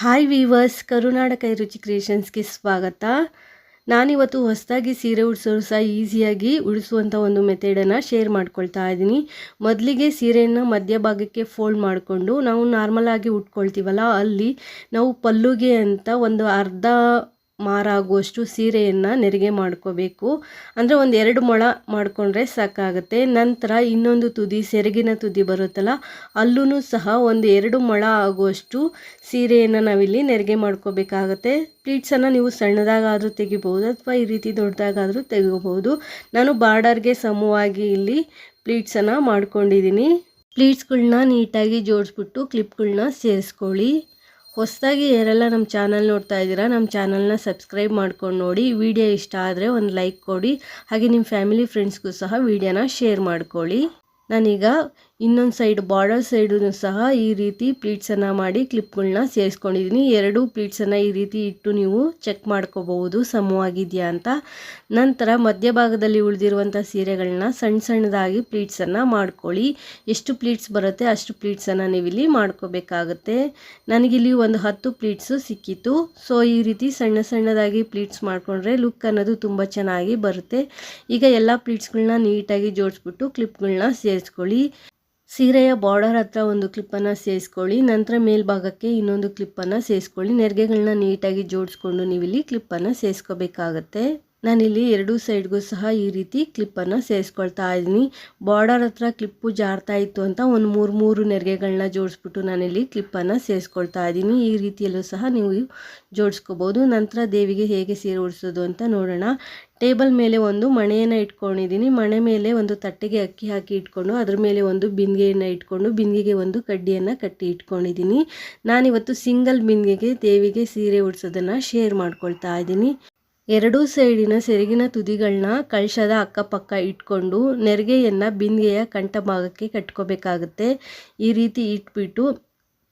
Hi viewers ಕರುನಾಡ ರುಚಿ ಕ್ರಿಯೇಷನ್ಸ್ಗೆ ಸ್ವಾಗತ. ನಾನಿವತ್ತು ಹೊಸದಾಗಿ ಸೀರೆ ಉಡಿಸೋರು ಸಹ ಈಸಿಯಾಗಿ ಉಳಿಸುವಂಥ ಒಂದು ಮೆಥಡನ್ನು ಶೇರ್ ಮಾಡ್ಕೊಳ್ತಾ ಇದ್ದೀನಿ. ಮೊದಲಿಗೆ ಸೀರೆಯನ್ನು ಮಧ್ಯಭಾಗಕ್ಕೆ ಫೋಲ್ಡ್ ಮಾಡಿಕೊಂಡು ನಾವು ನಾರ್ಮಲಾಗಿ ಉಟ್ಕೊಳ್ತೀವಲ್ಲ, ಅಲ್ಲಿ ನಾವು ಪಲ್ಲುಗೆ ಅಂತ ಒಂದು ಅರ್ಧ ಮಾರಾಗುವಷ್ಟು ಸೀರೆಯನ್ನು ನೆರಿಗೆ ಮಾಡ್ಕೋಬೇಕು. ಅಂದರೆ ಒಂದು ಎರಡು ಮೊಳ ಮಾಡಿಕೊಂಡ್ರೆ ಸಾಕಾಗುತ್ತೆ. ನಂತರ ಇನ್ನೊಂದು ತುದಿ, ಸೆರಗಿನ ತುದಿ ಬರುತ್ತಲ್ಲ ಅಲ್ಲೂ ಸಹ ಒಂದು ಎರಡು ಮೊಳ ಆಗುವಷ್ಟು ಸೀರೆಯನ್ನು ನಾವಿಲ್ಲಿ ನೆರಿಗೆ ಮಾಡ್ಕೋಬೇಕಾಗತ್ತೆ. ಪ್ಲೀಟ್ಸನ್ನು ನೀವು ಸಣ್ಣದಾಗಾದರೂ ತೆಗಿಬೋದು ಅಥವಾ ಈ ರೀತಿ ದೊಡ್ಡದಾಗಾದರೂ ತೆಗಿಬೋದು ನಾನು ಬಾರ್ಡರ್ಗೆ ಸಮವಾಗಿ ಇಲ್ಲಿ ಪ್ಲೀಟ್ಸನ್ನು ಮಾಡ್ಕೊಂಡಿದ್ದೀನಿ. ಪ್ಲೀಟ್ಸ್ಗಳನ್ನ ನೀಟಾಗಿ ಜೋಡಿಸ್ಬಿಟ್ಟು ಕ್ಲಿಪ್ಗಳನ್ನ ಸೇರಿಸ್ಕೊಳ್ಳಿ. ಹೊಸದಾಗಿ ಯಾರೆಲ್ಲ ನಮ್ಮ ಚಾನಲ್ ನೋಡ್ತಾ ಇದ್ದೀರಾ, ನಮ್ಮ ಚಾನಲ್ನ ಸಬ್ಸ್ಕ್ರೈಬ್ ಮಾಡ್ಕೊಂಡು ನೋಡಿ. ವಿಡಿಯೋ ಇಷ್ಟ ಆದರೆ ಒಂದು ಲೈಕ್ ಕೊಡಿ. ಹಾಗೆ ನಿಮ್ಮ ಫ್ಯಾಮಿಲಿ, ಫ್ರೆಂಡ್ಸ್ಗೂ ಸಹ ವಿಡಿಯೋನ ಶೇರ್ ಮಾಡ್ಕೊಳ್ಳಿ. ನಾನೀಗ ಇನ್ನೊಂದು ಸೈಡ್ ಬಾರ್ಡರ್ ಸೈಡು ಸಹ ಈ ರೀತಿ ಪ್ಲೀಟ್ಸನ್ನು ಮಾಡಿ ಕ್ಲಿಪ್ಗಳನ್ನ ಸೇರಿಸ್ಕೊಂಡಿದ್ದೀನಿ ಎರಡೂ ಪ್ಲೀಟ್ಸನ್ನು ಈ ರೀತಿ ಇಟ್ಟು ನೀವು ಚೆಕ್ ಮಾಡ್ಕೋಬಹುದು. ಸಮವಾಗಿದೆಯಾ ಅಂತ. ನಂತರ ಮಧ್ಯಭಾಗದಲ್ಲಿ ಉಳಿದಿರುವಂಥ ಸೀರೆಗಳನ್ನ ಸಣ್ಣ ಸಣ್ಣದಾಗಿ ಪ್ಲೀಟ್ಸನ್ನು ಮಾಡ್ಕೊಳ್ಳಿ. ಎಷ್ಟು ಪ್ಲೀಟ್ಸ್ ಬರುತ್ತೆ ಅಷ್ಟು ಪ್ಲೀಟ್ಸನ್ನು ನೀವಿಲ್ಲಿ ಮಾಡ್ಕೋಬೇಕಾಗುತ್ತೆ. ನನಗಿಲ್ಲಿ ಒಂದು ಹತ್ತು ಪ್ಲೀಟ್ಸು ಸಿಕ್ಕಿತ್ತು. ಸೊ ಈ ರೀತಿ ಸಣ್ಣ ಸಣ್ಣದಾಗಿ ಪ್ಲೀಟ್ಸ್ ಮಾಡಿಕೊಂಡ್ರೆ ಲುಕ್ ಅನ್ನೋದು ತುಂಬ ಚೆನ್ನಾಗಿ ಬರುತ್ತೆ. ಈಗ ಎಲ್ಲ ಪ್ಲೀಟ್ಸ್ಗಳನ್ನ ನೀಟಾಗಿ ಜೋಡಿಸ್ಬಿಟ್ಟು ಕ್ಲಿಪ್ಗಳನ್ನ ಸೇರಿಸ್ಕೊಳ್ಳಿ. ಸೀರೆಯ ಬಾರ್ಡರ್ ಹತ್ರ ಒಂದು ಕ್ಲಿಪ್ಪನ್ನು ಸೇರಿಸ್ಕೊಳ್ಳಿ, ನಂತರ ಮೇಲ್ಭಾಗಕ್ಕೆ ಇನ್ನೊಂದು ಕ್ಲಿಪ್ಪನ್ನು ಸೇರಿಸ್ಕೊಳ್ಳಿ. ನೆರಿಗೆಗಳನ್ನ ನೀಟಾಗಿ ಜೋಡಿಸ್ಕೊಂಡು ನೀವಿಲ್ಲಿ ಕ್ಲಿಪ್ಪನ್ನು ಸೇರಿಸ್ಕೋಬೇಕಾಗತ್ತೆ. ನಾನಿಲ್ಲಿ ಎರಡೂ ಸೈಡ್ಗೂ ಸಹ ಈ ರೀತಿ ಕ್ಲಿಪ್ಪನ್ನು ಸೇರಿಸ್ಕೊಳ್ತಾ ಇದ್ದೀನಿ. ಬಾರ್ಡರ್ ಹತ್ರ ಕ್ಲಿಪ್ಪು ಜಾರ್ತಾ ಇತ್ತು ಅಂತ ಒಂದು ಮೂರು ಮೂರು ನೆರಿಗೆಗಳನ್ನ ಜೋಡಿಸ್ಬಿಟ್ಟು ನಾನಿಲ್ಲಿ ಕ್ಲಿಪ್ಪನ್ನು ಸೇರಿಸ್ಕೊಳ್ತಾ ಇದ್ದೀನಿ. ಈ ರೀತಿಯಲ್ಲೂ ಸಹ ನೀವು ಜೋಡಿಸ್ಕೋಬೋದು. ನಂತರ ದೇವಿಗೆ ಹೇಗೆ ಸೀರೆ ಉಡಿಸೋದು ಅಂತ ನೋಡೋಣ. ಟೇಬಲ್ ಮೇಲೆ ಒಂದು ಮಣೆಯನ್ನು ಇಟ್ಕೊಂಡಿದ್ದೀನಿ. ಮಣೆ ಮೇಲೆ ಒಂದು ತಟ್ಟೆಗೆ ಅಕ್ಕಿ ಹಾಕಿ ಇಟ್ಕೊಂಡು ಅದ್ರ ಮೇಲೆ ಒಂದು ಬಿಂದಿಗೆಯನ್ನು ಇಟ್ಕೊಂಡು ಬಿಂದಿಗೆಗೆ ಒಂದು ಕಡ್ಡಿಯನ್ನು ಕಟ್ಟಿ ಇಟ್ಕೊಂಡಿದ್ದೀನಿ. ನಾನಿವತ್ತು ಸಿಂಗಲ್ ಬಿಂದಿಗೆಗೆ ದೇವಿಗೆ ಸೀರೆ ಉಡಿಸೋದನ್ನು ಶೇರ್ ಮಾಡ್ಕೊಳ್ತಾ ಇದ್ದೀನಿ. ಎರಡೂ ಸೈಡಿನ ಸೆರಗಿನ ತುದಿಗಳನ್ನ ಕಳಶದ ಅಕ್ಕಪಕ್ಕ ಇಟ್ಕೊಂಡು ನೆರಿಗೆಯನ್ನು ಬಿಂದಿಗೆಯ ಕಂಠ ಭಾಗಕ್ಕೆ ಕಟ್ಕೋಬೇಕಾಗುತ್ತೆ. ಈ ರೀತಿ ಇಟ್ಬಿಟ್ಟು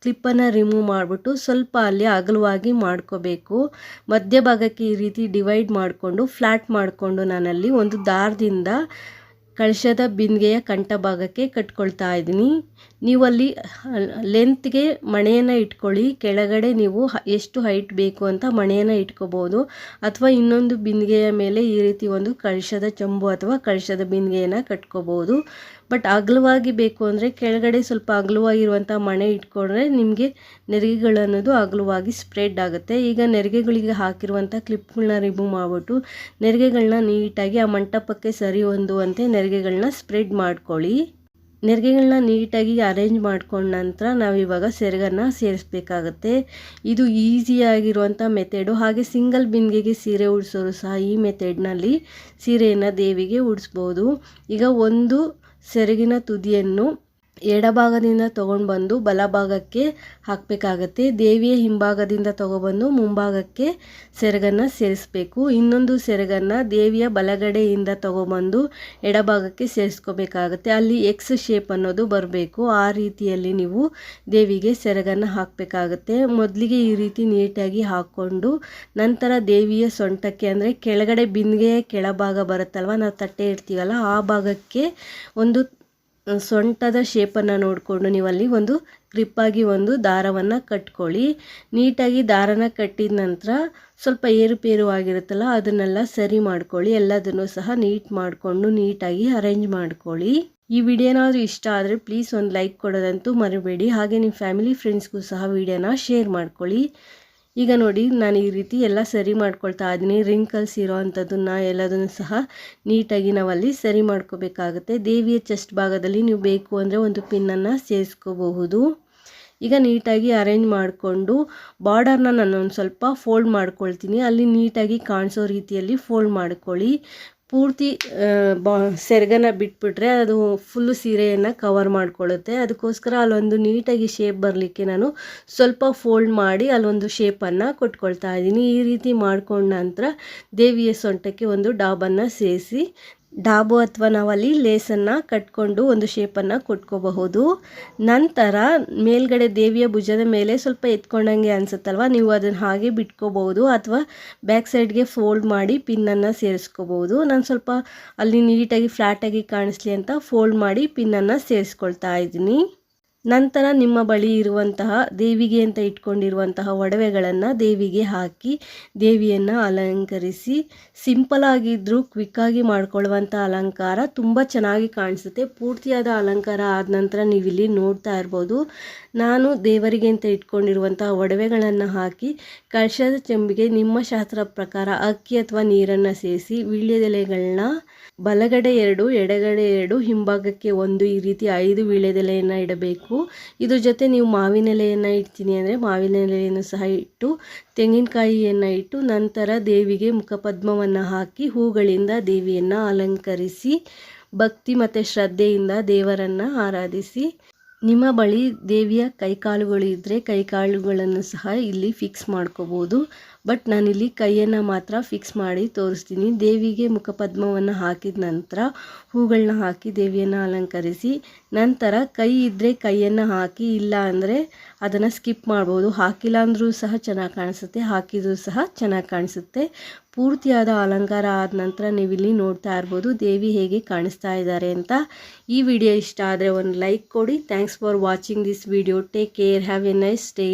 ಕ್ಲಿಪ್ಪನ್ನು ರಿಮೂವ್ ಮಾಡಿಬಿಟ್ಟು ಸ್ವಲ್ಪ ಅಲ್ಲಿ ಅಗಲವಾಗಿ ಮಾಡ್ಕೋಬೇಕು. ಮಧ್ಯಭಾಗಕ್ಕೆ ಈ ರೀತಿ ಡಿವೈಡ್ ಮಾಡಿಕೊಂಡು ಫ್ಲ್ಯಾಟ್ ಮಾಡಿಕೊಂಡು ನಾನಲ್ಲಿ ಒಂದು ದಾರದಿಂದ ಕಳಶದ ಬಿಂದಿಗೆಯ ಕಂಠ ಭಾಗಕ್ಕೆ ಕಟ್ಕೊಳ್ತಾ ಇದ್ದೀನಿ. ನೀವು ಅಲ್ಲಿ, ಲೆಂತ್ಗೆ ಮಣೆಯನ್ನು ಇಟ್ಕೊಳ್ಳಿ. ಕೆಳಗಡೆ ನೀವು ಎಷ್ಟು ಹೈಟ್ ಬೇಕು ಅಂತ ಮಣೆಯನ್ನು ಇಟ್ಕೋಬೋದು. ಅಥವಾ ಇನ್ನೊಂದು ಬಿಂದಿಗೆಯ ಮೇಲೆ ಈ ರೀತಿ ಒಂದು ಕಳಶದ ಚಂಬು ಅಥವಾ ಕಳಶದ ಬಿಂದಿಗೆಯನ್ನು ಕಟ್ಕೋಬೋದು. ಬಟ್ ಅಗಲವಾಗಿ ಬೇಕು ಅಂದರೆ ಕೆಳಗಡೆ ಸ್ವಲ್ಪ ಅಗಲವಾಗಿರುವಂಥ ಮಣೆ ಇಟ್ಕೊಂಡ್ರೆ ನಿಮಗೆ ನೆರಿಗೆಗಳು ಅನ್ನೋದು ಅಗಲವಾಗಿ ಸ್ಪ್ರೆಡ್ ಆಗುತ್ತೆ. ಈಗ ನೆರಿಗೆಗಳಿಗೆ ಹಾಕಿರುವಂಥ ಕ್ಲಿಪ್ಗಳನ್ನ ರಿಮೂವ್ ಮಾಡಿಬಿಟ್ಟು ನೆರಿಗೆಗಳನ್ನ ನೀಟಾಗಿ ಆ ಮಂಟಪಕ್ಕೆ ಸರಿ ಹೊಂದುವಂತೆ ನೆರಿಗೆಗಳನ್ನ ಸ್ಪ್ರೆಡ್ ಮಾಡ್ಕೊಳ್ಳಿ. ನೆರಿಗೆಗಳನ್ನ ನೀಟಾಗಿ ಅರೇಂಜ್ ಮಾಡ್ಕೊಂಡ ನಂತರ ನಾವು ಇವಾಗ ಸೆರಗನ್ನು ಸೇರಿಸ್ಬೇಕಾಗತ್ತೆ. ಇದು ಈಸಿಯಾಗಿರುವಂಥ ಮೆಥೆಡು ಹಾಗೆ ಸಿಂಗಲ್ ಬಿಂದಿಗೆಗೆ ಸೀರೆ ಉಡಿಸೋರು ಸಹ ಈ ಮೆಥೆಡ್ನಲ್ಲಿ ಸೀರೆಯನ್ನು ದೇವಿಗೆ ಉಡಿಸ್ಬೋದು. ಈಗ ಒಂದು ಸೆರಗಿನ ತುದಿಯನ್ನು ಎಡಭಾಗದಿಂದ ತಗೊಂಡು ಬಂದು ಬಲಭಾಗಕ್ಕೆ ಹಾಕಬೇಕಾಗತ್ತೆ. ದೇವಿಯ ಹಿಂಭಾಗದಿಂದ ತಗೊಬಂದು ಮುಂಭಾಗಕ್ಕೆ ಸೆರಗನ್ನು ಸೇರಿಸಬೇಕು. ಇನ್ನೊಂದು ಸೆರಗನ್ನು ದೇವಿಯ ಬಲಗಡೆಯಿಂದ ತೊಗೊಬಂದು ಎಡಭಾಗಕ್ಕೆ ಸೇರಿಸ್ಕೋಬೇಕಾಗತ್ತೆ. ಅಲ್ಲಿ ಎಕ್ಸ್ ಶೇಪ್ ಅನ್ನೋದು ಬರಬೇಕು. ಆ ರೀತಿಯಲ್ಲಿ ನೀವು ದೇವಿಗೆ ಸೆರಗನ್ನು ಹಾಕಬೇಕಾಗತ್ತೆ. ಮೊದಲಿಗೆ ಈ ರೀತಿ ನೀಟಾಗಿ ಹಾಕ್ಕೊಂಡು ನಂತರ ದೇವಿಯ ಸೊಂಟಕ್ಕೆ ಅಂದರೆ ಕೆಳಗಡೆ ಬಿಂದಿಗೆಯ ಕೆಳಭಾಗ ಬರುತ್ತಲ್ವ, ನಾವು ತಟ್ಟೆ ಇಡ್ತೀವಲ್ಲ, ಆ ಭಾಗಕ್ಕೆ ಒಂದು ಸೊಂಟದ ಶೇಪನ್ನು ನೋಡಿಕೊಂಡು ನೀವಲ್ಲಿ ಒಂದು ಗ್ರಿಪ್ಪಾಗಿ ಒಂದು ದಾರವನ್ನು ಕಟ್ಕೊಳ್ಳಿ. ನೀಟಾಗಿ ದಾರನ ಕಟ್ಟಿದ ನಂತರ ಸ್ವಲ್ಪ ಏರುಪೇರು ಆಗಿರುತ್ತಲ್ಲ ಅದನ್ನೆಲ್ಲ ಸರಿ ಮಾಡ್ಕೊಳ್ಳಿ. ಎಲ್ಲದನ್ನು ಸಹ ನೀಟ್ ಮಾಡಿಕೊಂಡು ನೀಟಾಗಿ ಅರೇಂಜ್ ಮಾಡ್ಕೊಳ್ಳಿ. ಈ ವಿಡಿಯೋನಾದರೂ ಇಷ್ಟ ಆದರೆ ಪ್ಲೀಸ್ ಒಂದು ಲೈಕ್ ಕೊಡೋದಂತೂ ಮರಿಬೇಡಿ. ಹಾಗೆ ನಿಮ್ಮ ಫ್ಯಾಮಿಲಿ, ಫ್ರೆಂಡ್ಸ್ಗೂ ಸಹ ವಿಡಿಯೋನ ಶೇರ್ ಮಾಡ್ಕೊಳ್ಳಿ. ಈಗ ನೋಡಿ, ನಾನು ಈ ರೀತಿ ಎಲ್ಲ ಸರಿ ಮಾಡ್ಕೊಳ್ತಾ ಇದ್ದೀನಿ. ರಿಂಕಲ್ಸ್ ಇರೋ ಅಂಥದ್ದನ್ನು ಎಲ್ಲದನ್ನು ಸಹ ನೀಟಾಗಿ ನಾವಲ್ಲಿ ಸರಿ ಮಾಡ್ಕೋಬೇಕಾಗುತ್ತೆ. ದೇವಿಯ ಚೆಸ್ಟ್ ಭಾಗದಲ್ಲಿ ನೀವು ಬೇಕು ಅಂದರೆ ಒಂದು ಪಿನ್ನನ್ನು ಸೇರಿಸ್ಕೋಬಹುದು. ಈಗ ನೀಟಾಗಿ ಅರೇಂಜ್ ಮಾಡಿಕೊಂಡು ಬಾರ್ಡರ್ನ ನಾನು ಒಂದು ಸ್ವಲ್ಪ ಫೋಲ್ಡ್ ಮಾಡ್ಕೊಳ್ತೀನಿ. ಅಲ್ಲಿ ನೀಟಾಗಿ ಕಾಣಿಸೋ ರೀತಿಯಲ್ಲಿ ಫೋಲ್ಡ್ ಮಾಡ್ಕೊಳ್ಳಿ. ಪೂರ್ತಿ ಬಾ, ಸೆರಗನ್ನ ಬಿಟ್ಬಿಟ್ರೆ ಅದು ಫುಲ್ಲು ಸೀರೆಯನ್ನು ಕವರ್ ಮಾಡಿಕೊಳ್ಳುತ್ತೆ. ಅದಕ್ಕೋಸ್ಕರ ಅಲ್ಲೊಂದು ನೀಟಾಗಿ ಶೇಪ್ ಬರಲಿಕ್ಕೆ ನಾನು ಸ್ವಲ್ಪ ಫೋಲ್ಡ್ ಮಾಡಿ ಅಲ್ಲೊಂದು ಶೇಪನ್ನು ಕೊಟ್ಕೊಳ್ತಾ ಇದ್ದೀನಿ. ಈ ರೀತಿ ಮಾಡ್ಕೊಂಡ ನಂತರ ದೇವಿಯ ಸೊಂಟಕ್ಕೆ ಒಂದು ಡಾಬನ್ನು ಸೇರಿಸಿ ಡಾಬು ಅಥವಾ ನಾವಲ್ಲಿ ಲೇಸನ್ನು ಕಟ್ಕೊಂಡು ಒಂದು ಶೇಪನ್ನು ಕೊಟ್ಕೋಬಹುದು. ನಂತರ ಮೇಲ್ಗಡೆ ದೇವಿಯ ಭುಜದ ಮೇಲೆ ಸ್ವಲ್ಪ ಎತ್ಕೊಂಡಂಗೆ ಅನಿಸುತ್ತಲ್ವ? ನೀವು ಅದನ್ನು ಹಾಗೆ ಬಿಟ್ಕೋಬಹುದು ಅಥವಾ ಬ್ಯಾಕ್ ಸೈಡ್ಗೆ ಫೋಲ್ಡ್ ಮಾಡಿ ಪಿನ್ನನ್ನು ಸೇರಿಸ್ಕೋಬಹುದು. ನಾನು ಸ್ವಲ್ಪ ಅಲ್ಲಿ ನೀಟಾಗಿ ಫ್ಲ್ಯಾಟಾಗಿ ಕಾಣಿಸ್ಲಿ ಅಂತ ಫೋಲ್ಡ್ ಮಾಡಿ ಪಿನ್ನನ್ನು ಸೇರಿಸ್ಕೊಳ್ತಾ ಇದ್ದೀನಿ. ನಂತರ ನಿಮ್ಮ ಬಳಿ ಇರುವಂತಹ ದೇವಿಗೆ ಅಂತ ಇಟ್ಕೊಂಡಿರುವಂತಹ ಒಡವೆಗಳನ್ನು ದೇವಿಗೆ ಹಾಕಿ ದೇವಿಯನ್ನು ಅಲಂಕರಿಸಿ ಸಿಂಪಲ್ ಆಗಿದ್ದರೂ ಕ್ವಿಕ್ಕಾಗಿ ಮಾಡ್ಕೊಳ್ಳುವಂಥ ಅಲಂಕಾರ ತುಂಬ ಚೆನ್ನಾಗಿ ಕಾಣಿಸುತ್ತೆ. ಪೂರ್ತಿಯಾದ ಅಲಂಕಾರ ಆದ ನಂತರ ನೀವಿಲ್ಲಿ ನೋಡ್ತಾ ಇರ್ಬೋದು. ನಾನು ದೇವರಿಗೆ ಅಂತ ಇಟ್ಕೊಂಡಿರುವಂತಹ ಒಡವೆಗಳನ್ನು ಹಾಕಿ ಕಳಶದ ಚೆಂಬಿಗೆ ನಿಮ್ಮ ಶಾಸ್ತ್ರ ಪ್ರಕಾರ ಅಕ್ಕಿ ಅಥವಾ ನೀರನ್ನು ಸೇರಿಸಿ ವೀಳ್ಯದೆಲೆಗಳನ್ನ ಬಲಗಡೆ ಎರಡು, ಎಡಗಡೆ ಎರಡು, ಹಿಂಭಾಗಕ್ಕೆ ಒಂದು ಈ ರೀತಿ ಐದು ವೀಳ್ಯದೆಲೆಯನ್ನು ಇಡಬೇಕು. ಇದ್ರ ಜೊತೆ ನೀವು ಮಾವಿನ ಎಲೆಯನ್ನು ಇಡ್ತೀನಿ ಅಂದರೆ ಮಾವಿನ ಎಲೆಯನ್ನು ಸಹ ಇಟ್ಟು, ತೆಂಗಿನಕಾಯಿಯನ್ನು ಇಟ್ಟು, ನಂತರ ದೇವಿಗೆ ಮುಖಪದ್ಮವನ್ನು ಹಾಕಿ, ಹೂಗಳಿಂದ ದೇವಿಯನ್ನು ಅಲಂಕರಿಸಿ, ಭಕ್ತಿ ಮತ್ತು ಶ್ರದ್ಧೆಯಿಂದ ದೇವರನ್ನು ಆರಾಧಿಸಿ. ನಿಮ್ಮ ಬಳಿ ದೇವಿಯ ಕೈಕಾಲುಗಳು ಇದ್ದರೆ ಕೈಕಾಲುಗಳನ್ನು ಸಹ ಇಲ್ಲಿ ಫಿಕ್ಸ್ ಮಾಡ್ಕೋಬೋದು. ಬಟ್ ನಾನಿಲ್ಲಿ ಕೈಯನ್ನು ಮಾತ್ರ ಫಿಕ್ಸ್ ಮಾಡಿ ತೋರಿಸ್ತೀನಿ. ದೇವಿಗೆ ಮುಖಪದ್ಮವನ್ನು ಹಾಕಿದ ನಂತರ ಹೂಗಳನ್ನ ಹಾಕಿ ದೇವಿಯನ್ನು ಅಲಂಕರಿಸಿ ನಂತರ ಕೈ ಇದ್ದರೆ ಕೈಯನ್ನು ಹಾಕಿ, ಇಲ್ಲ ಅಂದರೆ ಅದನ್ನು ಸ್ಕಿಪ್ ಮಾಡ್ಬೋದು. ಹಾಕಿಲ್ಲ ಅಂದರೂ ಸಹ ಚೆನ್ನಾಗಿ ಕಾಣಿಸುತ್ತೆ, ಹಾಕಿದರೂ ಸಹ ಚೆನ್ನಾಗಿ ಕಾಣಿಸುತ್ತೆ. ಪೂರ್ತಿಯಾದ ಅಲಂಕಾರ ಆದ ನಂತರ ನೀವಿಲ್ಲಿ ನೋಡ್ತಾ ಇರ್ಬೋದು ದೇವಿ ಹೇಗೆ ಕಾಣಿಸ್ತಾ ಇದ್ದಾರೆ ಅಂತ. ಈ ವಿಡಿಯೋ ಇಷ್ಟ ಆದರೆ ಒಂದು ಲೈಕ್ ಕೊಡಿ. Thanks for watching this video take care have a nice day